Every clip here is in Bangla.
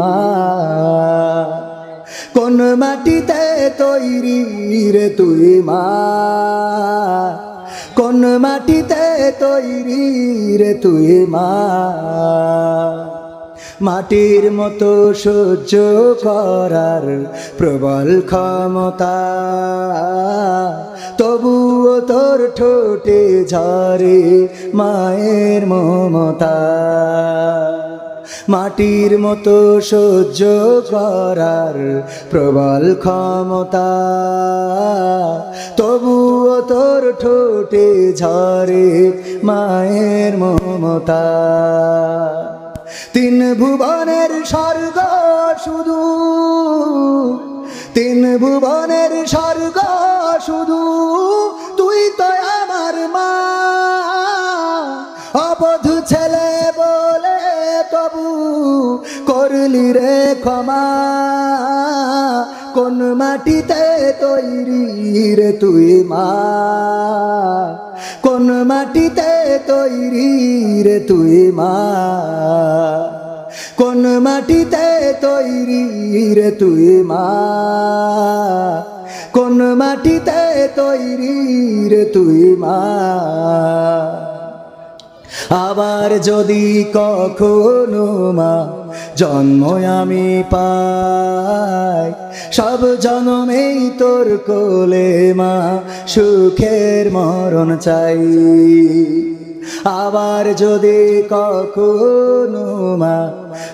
মা। কোন মাটিতে তৈরি রে তুই মা? কোন মাটিতে তৈরি রে তুই মা? মাটির মতো সহ্য করার প্রবল ক্ষমতা। তবুও তোর ঠোঁটে ঝরে মায়ের মমতা। মাটির মতো সহ্য করার প্রবল ক্ষমতা। তবুও তোর ঠোঁটে ঝরে মায়ের মমতা। তিন ভুবনের স্বর্গ শুধু, তিন ভুবনের স্বর্গ শুধু করলি রে ক্ষমা, কোন মাটিতে তৈরি রে তুই মা? কোন মাটিতে তৈরি রে তুই মা? কোন মাটিতে তৈরি রে তুই মা? কোন মাটিতে তৈরি রে তুই মা? আবার যদি কখনো মা জন্ম আমি পাই। সব জনমেই তোর কোলে মা, সুখের মরণ চাই। আবার যদি কখনো মা,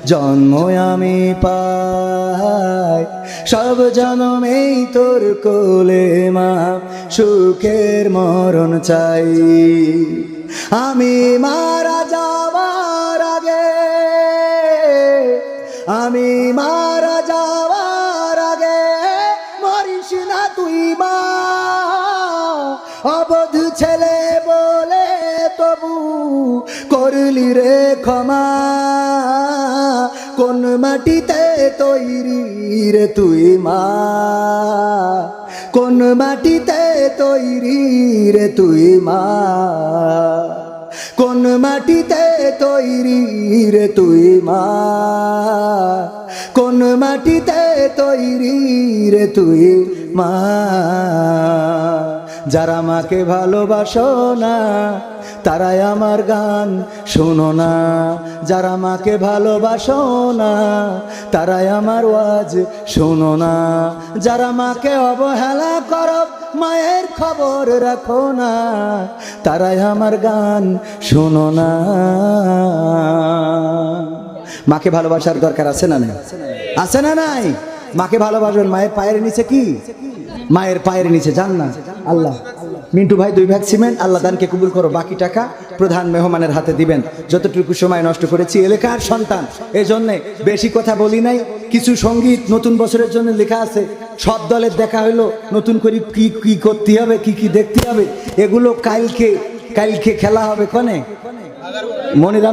জন্ম আমি পাই। সব জনমেই তোর কোলে মা, সুখের মরণ চাই। আমি মারা ছেলে বলে তবু করলি রে ক্ষমা। কোন মাটিতে তৈরি রে তুই মা? কোন মাটিতে তৈরি রে তুই মা? কোন মাটিতে তৈরি রে তুই মা? কোন মাটিতে তৈরি রে তুই মা? যারা মাকে ভালোবাসো না, তারাই আমার গান শোনো না। যারা মাকে ভালোবাসো না, তারাই আমার ওয়াজ শোনো না। যারা মাকে অবহেলা করো, মায়ের খবর রাখো না, তারাই আমার গান শোনো না। মাকে ভালোবাসার দরকার আছে না নাই? আছে না নাই? মাকে ভালোবাসবেন মায়ের পায়ের নিচে কি? মায়ের পায়ের নিচে যান না আল্লাহ। মিন্টু ভাই, দুই ভাগ সিমেন্ট, আল্লাহ দানকে কবুল করো, বাকি টাকা প্রধান মেহমানের হাতে দিবেন। যতটুকু সময় নষ্ট করেছি, এলাকার সন্তান এই জন্যে বেশি কথা বলি নাই। কিছু সংগীত নতুন বছরের জন্য লেখা আছে, সব দলের দেখা হলো নতুন করে কি কি করতে হবে, কি কি দেখতে হবে, এগুলো কালকে কালকে খেলা হবে কনে? মনিরাম